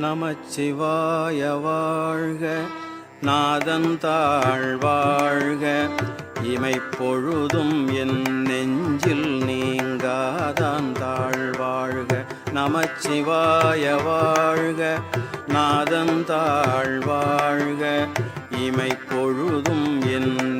நமச்சிவாய வாழ்க. நாதந்தாள் வாழ்க. இமைப்பொழுதும் என் நெஞ்சில் நீங்காதான் தாழ் வாழ்க. நமச்சிவாய வாழ்க. நாதந்தாள் வாழ்க. இமைப்பொழுதும் என்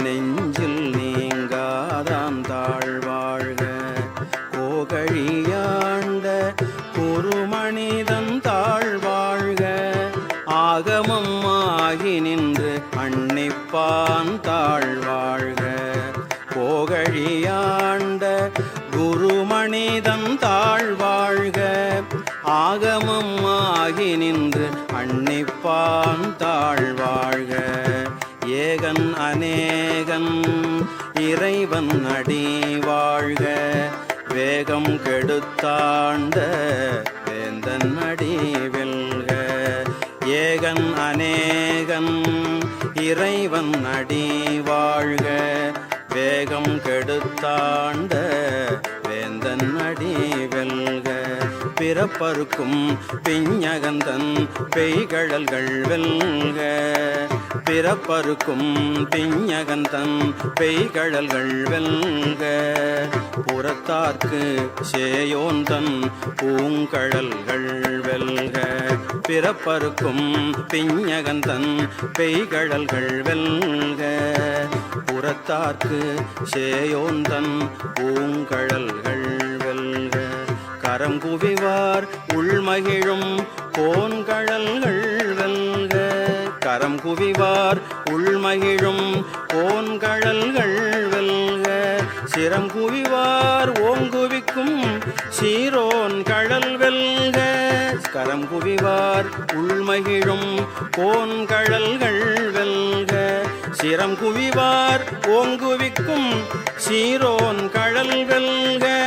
காப்பான் தாழ்வாழ்க. போகழியாண்ட குருமனிதன் தாழ்வாழ்க. ஆகமம் ஆகி நின்று அன்னிப்பான் தாழ்வாழ்க. ஏகன் அநேகன் இறைவன் அடி வாழ்க வேகம் கெடுத்தாண்ட வேந்தன் அடி வெல்க ஏகன் அநேகன் இறைவன் அடி வாழ்க. வேகம் கெடுத்தாண்ட வேந்தன் அடி வெல்ல பிறப்பருக்கும் பிஞகந்தன் பெய்கழல்கள் வெல்க. பிறப்பருக்கும் பிஞகந்தன் பெய்கழல்கள் வெல்க. புறத்தார்க்கு சேயோந்தன் பூங்கழல்கள் வெல்க. பிறப்பருக்கும் பிஞகந்தன் பெய்கழல்கள் வெல்க. புறத்தார்க்கு சேயோந்தன் பூங்கழல்கள் வெல்க. கரம் குவிவார் உள்மகிழும் கோன்கழல்கள் வெல்க. கரம் குவிவார் உள்மகிழும் கோன்கழல்கள் வெல்க. சிரம் குவிவார் ஓங்குவிக்கும் சீரோன் கழல் வெல்க. கரம் குவிவார் உள்மகிழும் கோன்கழல்கள் வெல்க. சிரம் குவிவார் ஓங்குவிக்கும் சீரோன் கழல் வெல்க.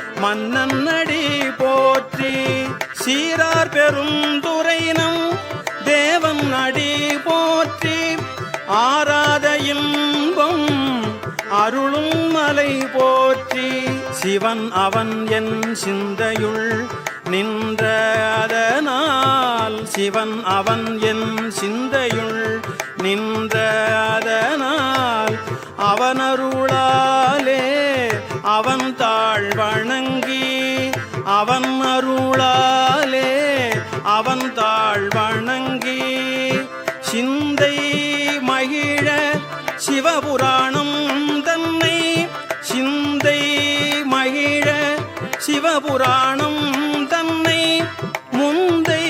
மன்னன் அடி போற்றி சீரார் பெருந்துரைனம் தேவன் அடி போற்றி ஆராத இன்பம் அருளும் மலை போற்றி. சிவன் அவன் என் சிந்தையுள் நின்ற அதனால் சிவன் அவன் என் சிந்தையுள் நின்ற அதனால் அவன் தாழ் வணங்கி அவன் அருளாலே அவன் தாழ் வணங்கி சிந்தை மகிழ சிவபுராணம் தன்னை சிந்தை மகிழ சிவபுராணம் தன்னை முந்தை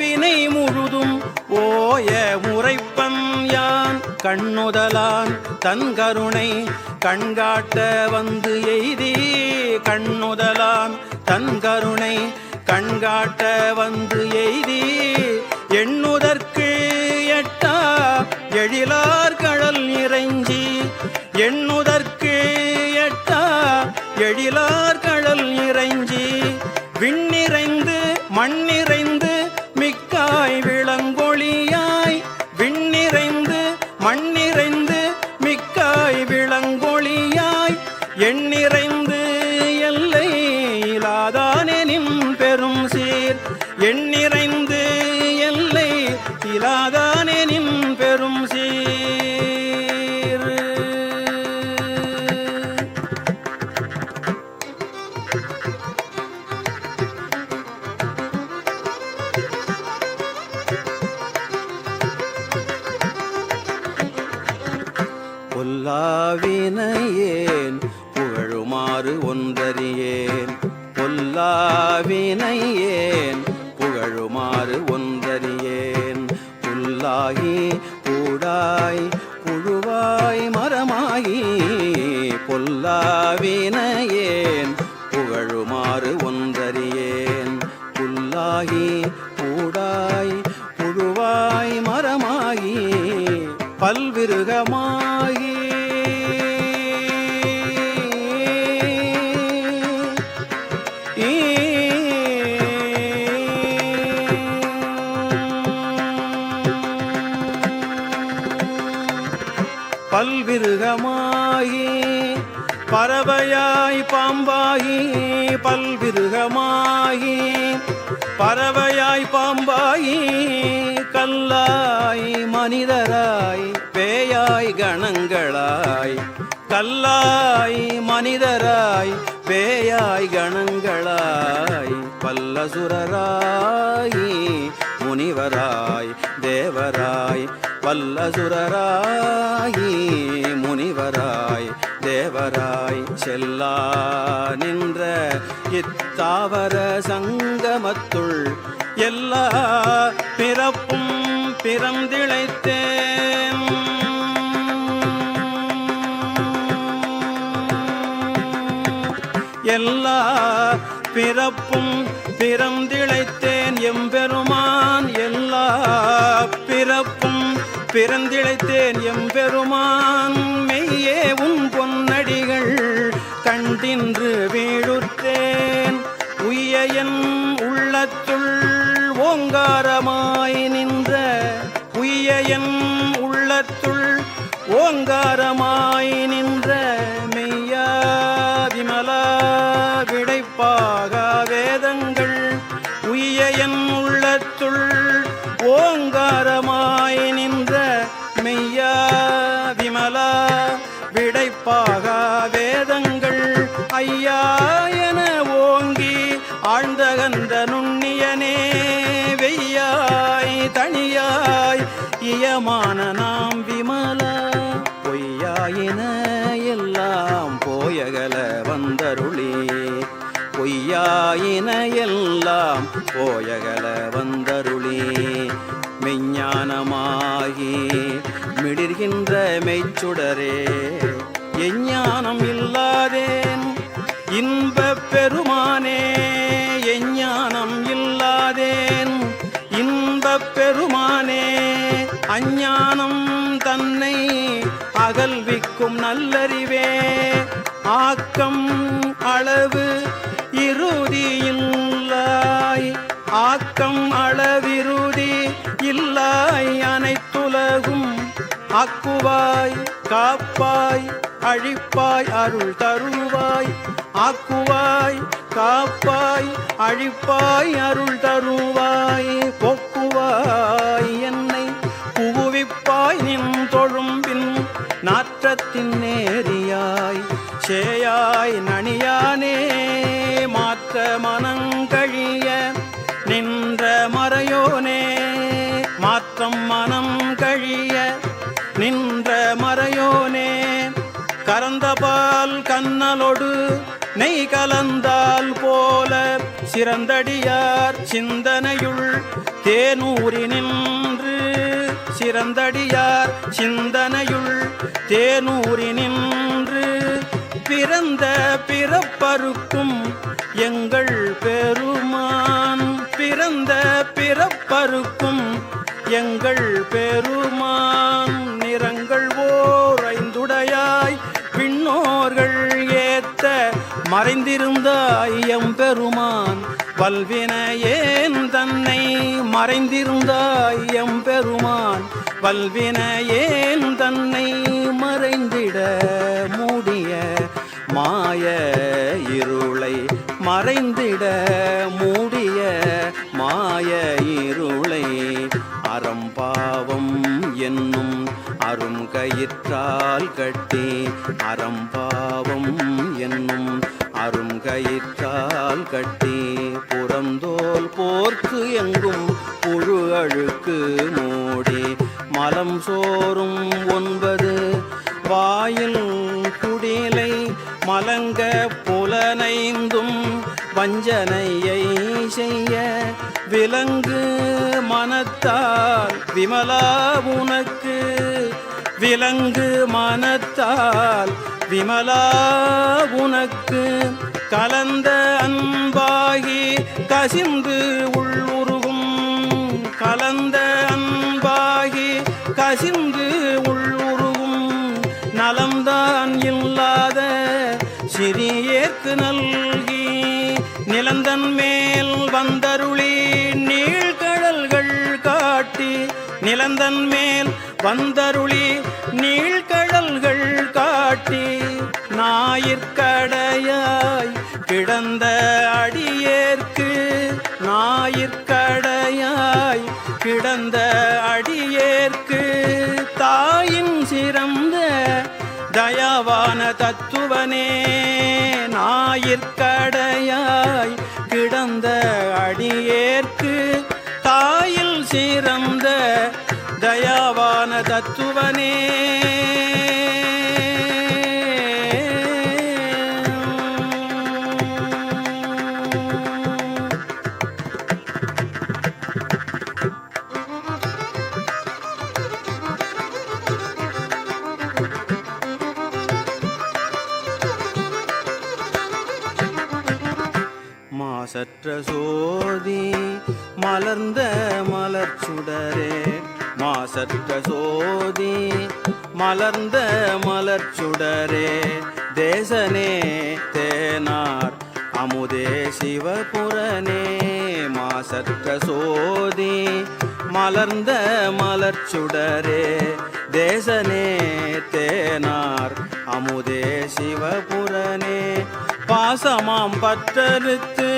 வினை முழுதும் ஓய முறைப்பன் யான் கண்ணுதலான் தன் கருணை கண்காட்ட வந்து எய்தி கண்ணுதலான் தன் கருணை கண்காட்ட வந்து எய்தி எண்ணுதற்கு எட்டா எழிலார் கடல் நிறைஞ்சி எண்ணுதற்கு எட்டா எழிலார் கடல் நிறைஞ்சி விண்ணிறைந்து மண்ணிறைந்து மிக்காய் புல்லாகி கூடாய் புழுவாய் மரமாயி பொல்லாவினையேன் புகழுமாறு ஒன்றறியேன். புல்லாகி கூடாய் புழுவாய் மரமாயி பல்விருகமாகி பறவையாய் பாம்பாகி கல்லாய் மனிதராய் பேயாய் கணங்களாய். கல்லாய் மனிதராய் பேயாய் கணங்களாய். பல்லசுரராய் முனிவராய் தேவராய். பல்லசுரராய் முனிவராய். தேவராய் செல்லா நின்ற இத்தாவர சங்கமத்துள் எல்லா பிறப்பும் பிறந்திழைத்தேன். எல்லா பிறப்பும் பிறந்திழைத்தேன் எம்பெருமான். எல்லா பிறப்பும் பிறந்திழைத்தேன் எம்பெருமான். மெய்யே உன் தின்று வீழுற்றேன் உய்யன் உள்ளத்துள் ஓங்காரமாய் நின்ற உய்யன் உள்ளத்துள் ஓங்காரமாய் நின்ற மெய்யா விமலா விடைப்பாக இயமான நாம் விமல பொய்யாயின எல்லாம் போயகல வந்தருளி. பொய்யாயின எல்லாம் போயகல வந்தருளி. மெஞ்ஞானமாகி மிடிர்கின்ற மெய்ச்சுடரே எஞ்ஞானம் இல்லா நல்லறிவே. ஆக்கம் அளவு இறுதியில்லாய் ஆக்கம் அளவிருதி இல்லாய் அனைத்துலகும் ஆக்குவாய் காப்பாய் அழிப்பாய் அருள் தருவாய். ஆக்குவாய் காப்பாய் அழிப்பாய் அருள் தருவாய். போக்குவாய் என்னை புகுவிப்பாய் நின் தொழும்பி நாற்றத்தின் நேரியாய் சேயாய் நனியானே மாற்ற மனங்கழிய நின்ற மறையோனே மாற்றம் மனம் கழிய நின்ற மறையோனே கறந்தபால் கண்ணலொடு நெய் கலந்தால் போல சிறந்தடியார் சிந்தனையுள் தேனூரி நின்று சிறந்தடியார் சிந்தனையுள் தேனூரி நின்று பிறந்த பிறப்பருக்கும் எங்கள் பெருமான். பிறந்த பிறப்பருக்கும் எங்கள் பெருமான். மறைந்திருந்தாய் எம்பெருமான் வல்வினையேன் தன்னை மறைந்திருந்தாய் எம்பெருமான் வல்வினையேன் தன்னை மறைந்திட மூடிய மாய இருளை மறைந்திட மூடிய மாய இருளை அறம்பாவம் என்னும் அரும் கயிற்றால் கட்டி அறம்பாவம் என்னும் அரும் கயிற்றால் கட்டி புறந்தோல் போர்க்கு எங்கும் புழு அழுக்கு மூடி மலம் சோறும் ஒன்பது வாயில் குடிலை மலங்க புலனைந்தும் வஞ்சனையை செய்ய விலங்கு மனத்தால் விமலா உனக்கு விலங்கு மனத்தால் விமலா உனக்கு கலந்த அன்பாகி கசிந்து உள்ளுருகும் கலந்த அன்பாகி கசிந்து உள்ளுருகும் நலம்தான் இல்லாத சிறியேற்கு நல்கி நிலந்தன் மேல் வந்தருளி நீழ்கடல்கள் காட்டி நிலந்தன் மேல் வந்தருளி நீழ்கடல்கள் காட்டி ஞாயிற்கடையாய் கிடந்த அடியேற்கு ஞாயிற்கடையாய் கிடந்த அடியேற்கு தாயின் சிறந்த தயாவான தத்துவனே ஞாயிற்கடையாய் கிடந்த அடியேற்கு தாயில் சிறந்த தயாவான தத்துவனே மாசற்ற சோதி மலர்ந்த மலர்ச்சுடரே மாசற்ற சோதி மலர்ந்த மலர்ச்சுடரே தேசனே தேனார் அமுதே சிவபுரனே. மாசற்ற சோதி மலர்ந்த மலர்ச்சுடரே தேசனே தேனார் அமுதே சிவபுரனே. பாசமாம் பற்றறுத்து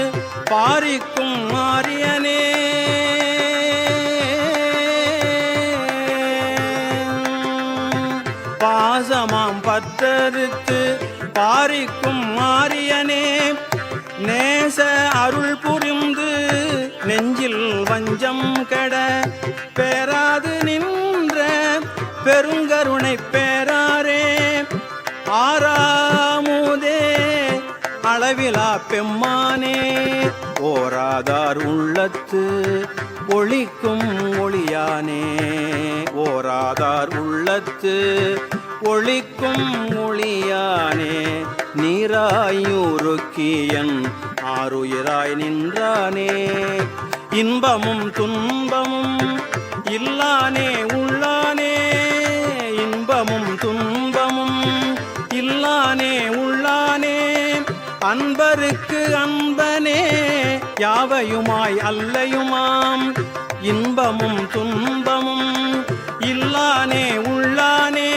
பாரிக்கும் மாரியனே பாசமாம் பத்தறுத்து பாரிக்கும் மாரியனே நேச அருள் புரிந்து நெஞ்சில் வஞ்சம் கெட பேராது நின்ற பெருங்கருணை பேராரே. ஆறா விழா பெம்மானே ஓராதார் உள்ளத்து ஒளிக்கும் ஒளியானே. ஓராதார் உள்ளத்து ஒளிக்கும் ஒளியானே. நீராயூருக்கியன் ஆறுயிராய் நின்றானே. இன்பமும் துன்பமும் இல்லானே யாவையுமாய் அல்லையுமாம்? இன்பமும் துன்பமும் இல்லானே உள்ளானே.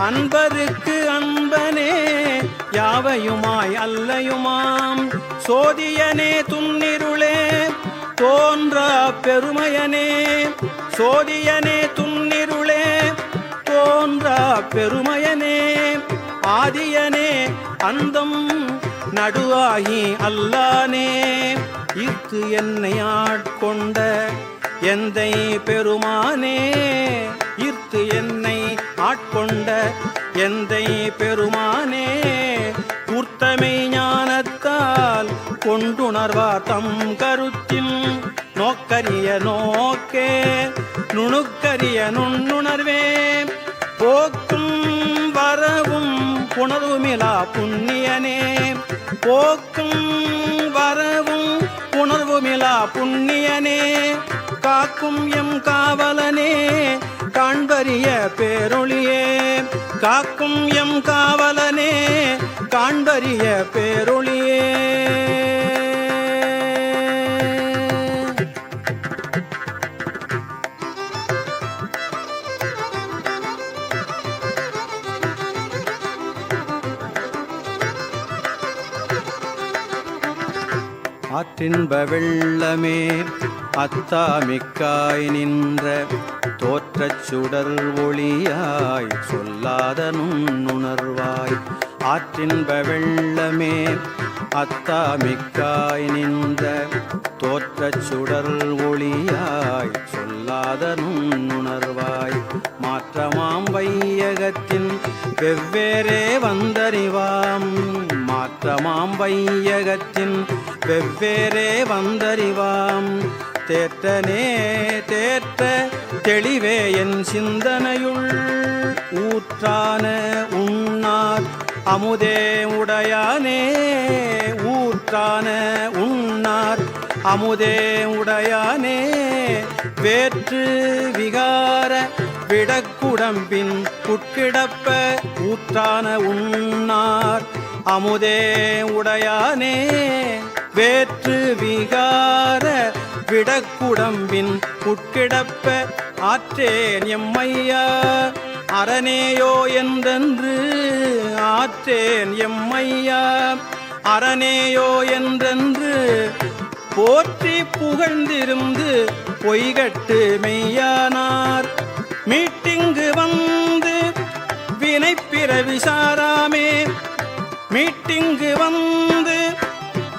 அன்பருக்கு அன்பனே யாவையுமாய் அல்லையுமாம்? சோதியனே துன்னிருளே தோன்றா பெருமையனே. சோதியனே துன்னிருளே தோன்றா பெருமையனே. ஆதியனே அந்தம் நடுவாகி அல்லானே ஈர்த்து என்னை ஆட்கொண்ட எந்தை பெருமானே ஈர்த்து என்னை ஆட்கொண்ட எந்தை பெருமானே கூர்த்தமை ஞானத்தால் கொண்டுணர்வா தம் கருத்தில். நோக்கரிய நோக்கே நுணுக்கரிய நுண்ணுணர்வே போக்கும் வரவும் புணர்வுமிலா புண்ணியனே. போக்கும் வரவும் புணர்வுமிலா புண்ணியனே. காக்கும் எம் காவலனே காண்பறிய பேரொழியே. காக்கும் எம் காவலனே காண்பறிய பேரொழியே. ஆற்றின்ப வெள்ளமே அத்தாமிக்காய் நின்ற தோற்றச் சுடர் ஒளியாய் சொல்லாத நுண்ணுணர்வாய். ஆற்றின்ப வெள்ளமே அத்தாமிக்காய் நின்ற தோற்றச் சுடர் ஒளியாய் சொல்லாத நுண்ணுணர்வாய். மாற்றமாம் வையகத்தின் வெவ்வேறே வந்தறிவாம். மாற்றமாம் வையகத்தின் வெவ்வேறே வந்தறிவாம். தேற்றனே தேற்ற தெளிவே என் சிந்தனையுள். ஊற்றான உண்ணார் அமுதே உடையானே. ஊற்றான உண்ணார் அமுதே உடையானே. வேற்று விகார விடக்குடம்பின் உட்கிடப்ப ஊற்றான உண்ணார் அமுதே உடையானே வேற்று விகார விடக்குடம்பின் உட்கிடப்ப ஆற்றேன் எம்மையா. அரணேயோ என்றென்று ஆற்றேன் எம்மையா. அரணேயோ என்றென்று போற்றி புகழ்ந்திருந்து பொய்கட்டு மெய்யானார். வினைப்பிற விசாராமே மீட்டிங்கு வந்து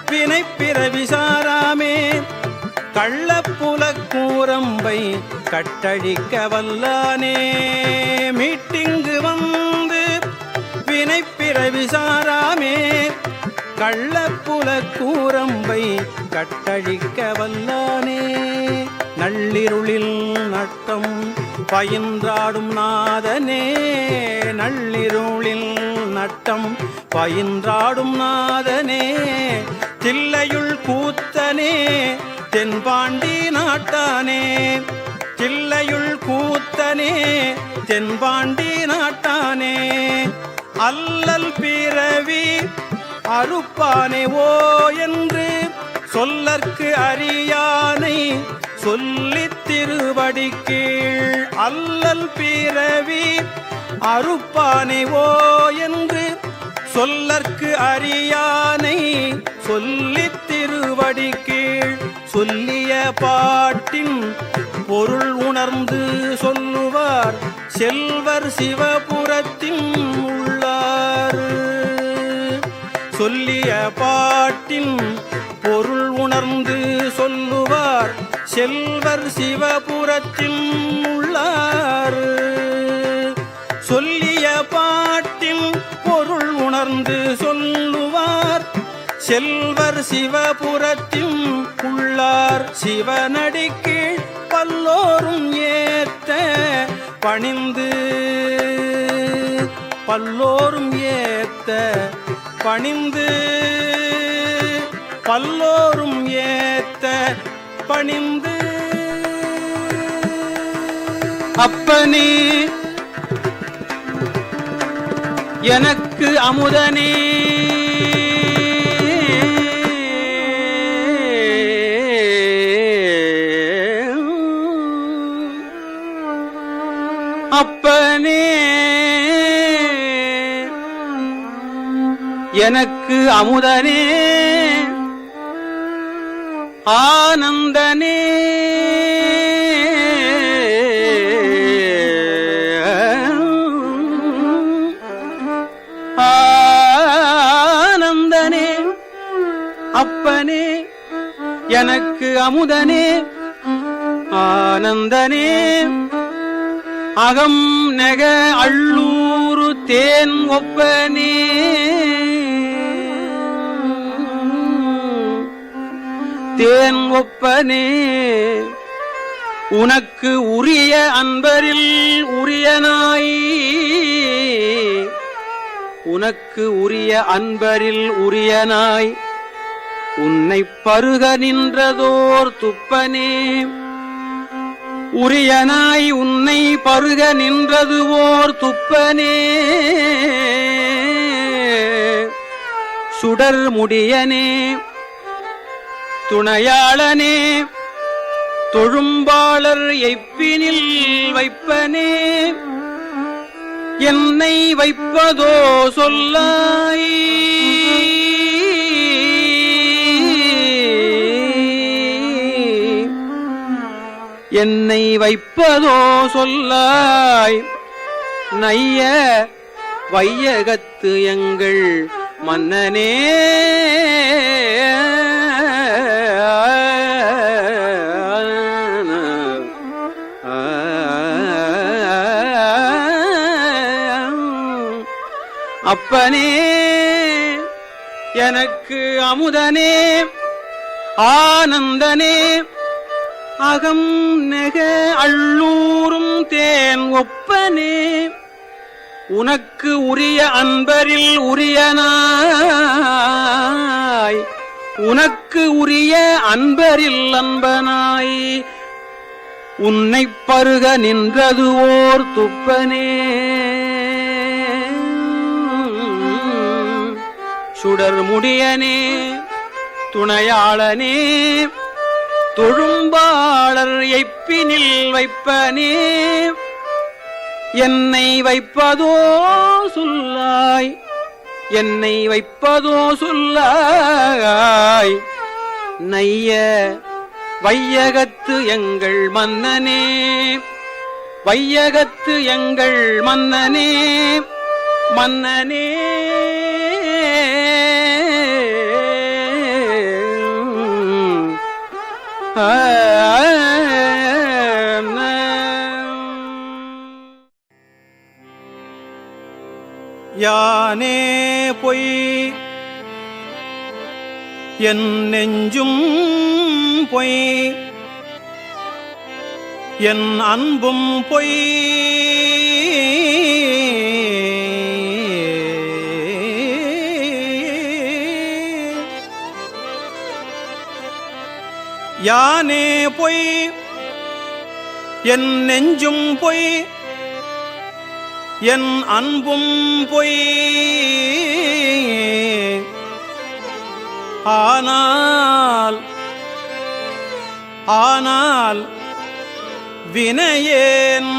வினை பிறவி சாராமே. கள்ளப்புல கூரம்பை கட்டழிக்க வல்லானே. மீட்டிங்கு வந்து வினை பிறவி சாராமே. கள்ளப்புல கூரம்பை கட்டழிக்க வல்லானே. நள்ளிருளில் நட்டம் பயின்றாடும் நாதனே நள்ளிருளில் நட்டம் பயின்றாடும் நாதனே தில்லையுள் கூத்தனே தென்பாண்டி நாட்டானே. தில்லையுள் கூத்தனே தென்பாண்டி நாட்டானே. அல்லல் பிறவி அறுப்பானே ஓ என்று சொல்லற்கு அறியானை சொல்லி திருவடி கீழ் அல்லல் பிறவி அருப்பானைவோ என்று சொல்லற்கு அறியானை சொல்லி திருவடி கீழ் சொல்லிய பாட்டின் பொருள் உணர்ந்து சொல்லுவார் செல்வர் சிவபுரத்தின் உள்ளார். சொல்லிய பாட்டின் பொருள் உணர்ந்து செல்வர் சிவபுரத்தில் உள்ளார் சொல்லிய பாட்டின் பொருள் உணர்ந்து சொல்லுவார். செல்வர் சிவபுரத்தில் உள்ளார் சிவனடிக்கு பல்லோரும் ஏத்த பணிந்து பல்லோரும் ஏத்த பணிந்து பல்லோரும் ஏத்த பணிந்து. அப்பனே எனக்கு அமுதனே. அப்பனே எனக்கு அமுதனே. ஆனந்தனே. ஆனந்தனே அப்பனே எனக்கு அமுதனே. ஆனந்தனே அகம் நெக அள்ளூரு தேன் ஒப்பனே. தேன் ஒப்பனே. உனக்கு உரிய அன்பரில் உரியனாய் உனக்கு உரிய அன்பரில் உரியனாய் உன்னை பருக நின்றதோர் துப்பனே. உரியனாய் உன்னை பருக நின்றது ஓர் துப்பனே. சுடர் முடியனே. துணையாளனே தொழும்பாளர் எப்பினில் வைப்பனே என்னை வைப்பதோ சொல்லாய். என்னை வைப்பதோ சொல்லாய். நைய வையகத்து எங்கள் மன்னனே. அப்பனே எனக்கு அமுதனே ஆனந்தனே. அகம் நெக அள்ளூரும் தேன் ஒப்பனே. உனக்கு உரிய அன்பரில் உரியனாய். உனக்கு உரிய அன்பரில் அன்பனாய். உன்னை பருக நின்றது ஓர் துப்பனே. சுடர் முடியனே துணையாளனே தொழும்பாளர் எப்பினில் வைப்பனே என்னை வைப்பதோ சொல்லாய் என்னை வைப்பதோ சொல்லாய். நைய வையகத்து எங்கள் மன்னனே வையகத்து எங்கள் மன்னனே மன்னனே. யானே பொய் என் நெஞ்சும் பொய் என் அன்பும் பொய் யானே பொய்? என் நெஞ்சும் பொய். என் அன்பும் பொய். ஆனால் ஆனால் வினையேன்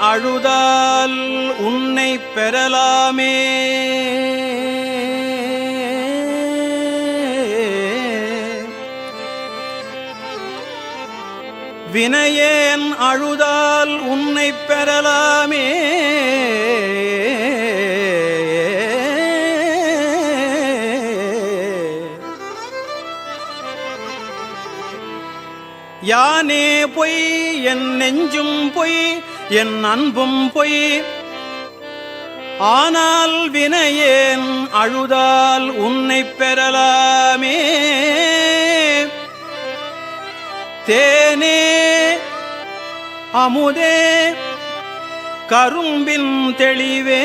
அழுதால் உன்னை பெறலாமே. வினையேன் அழுதால் உன்னை பெறலாமே. யானே பொய் என் நெஞ்சும் பொய் என் அன்பும் பொய். ஆனால் வினையேன் அழுதால் உன்னை பெறலாமே. தேனே அமுதே கரும்பின் தெளிவே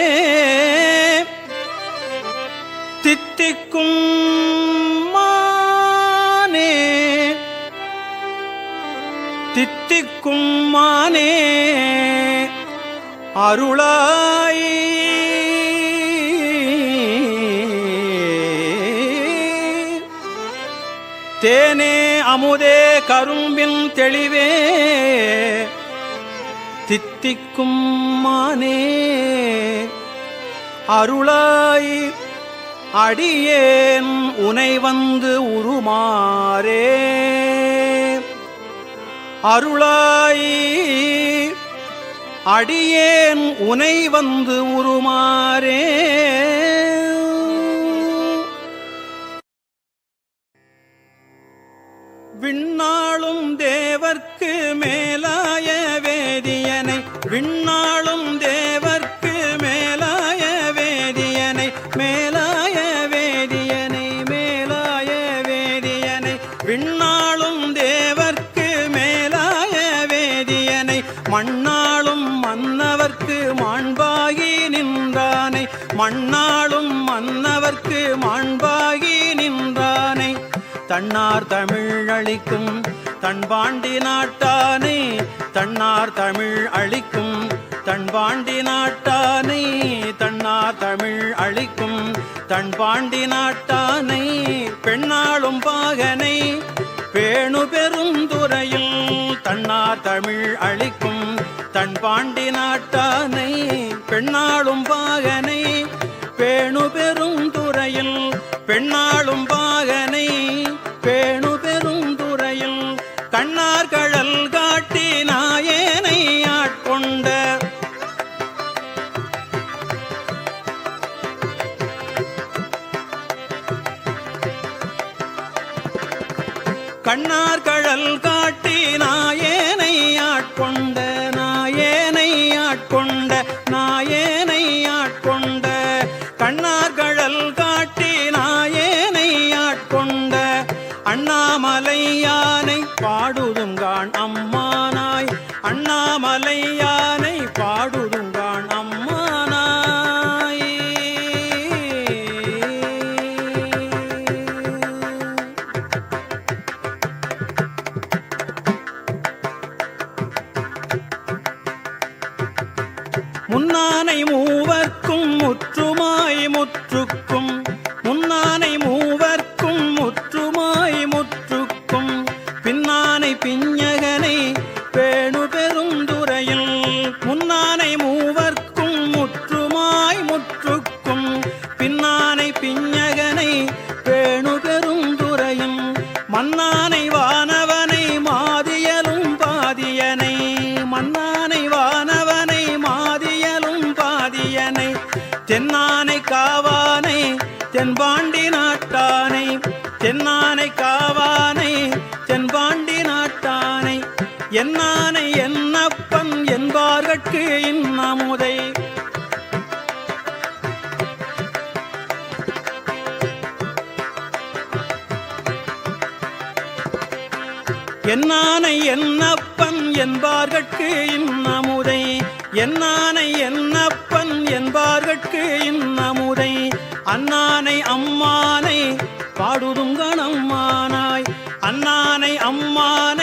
தித்திக்கும் மானே தித்திக்கும் மானே அருளாய். தேனே அமுதே கரும்பின் தெளிவே தித்திக்கும் மானே அருளாய் அடியேன் உனை வந்து உருமாறே. அருளாய் அடியேன் உனை வந்து உருமாறே. விண்ணாளும் தேவர்க்கு மேலாய வேதி விண்ணாளும் தேவர்க்கு மேலாய வேதியனை மேலாய வேதியனை மேலாய வேதியனை. விண்ணாளும் தேவர்க்கு மேலாய வேதியனை மண்ணாளும் மன்னவர்க்கு மாண்பாகி நின்றானை. மண்ணாளும் மன்னவர்க்கு மாண்பாகி நின்றானை. தன்னார் தமிழ் அளிக்கும் தன்பாண்டி நாட்டானே தன்னார் தமிழ் அளிக்கும் தன்பாண்டி நாட்டானை தன்னா தமிழ் அளிக்கும் தன்பாண்டி நாட்டானை பெண்ணாளும் பாகனை பேணு பெருந்துறையில் தன்னா தமிழ் அளிக்கும் தன்பாண்டி நாட்டானை பெண்ணாளும் பாகனை பேணு பெருந்துறையில் பெண்ணாளும் பாகனை என்னப்பன் என்பார்கட்கு இன்னமுதை. என்னானை என்னப்பன் என்பார்கட்கு இன்னமுதை. அண்ணானை அம்மானை பாடுதுங்கணம்மானாய் அண்ணானை அம்மான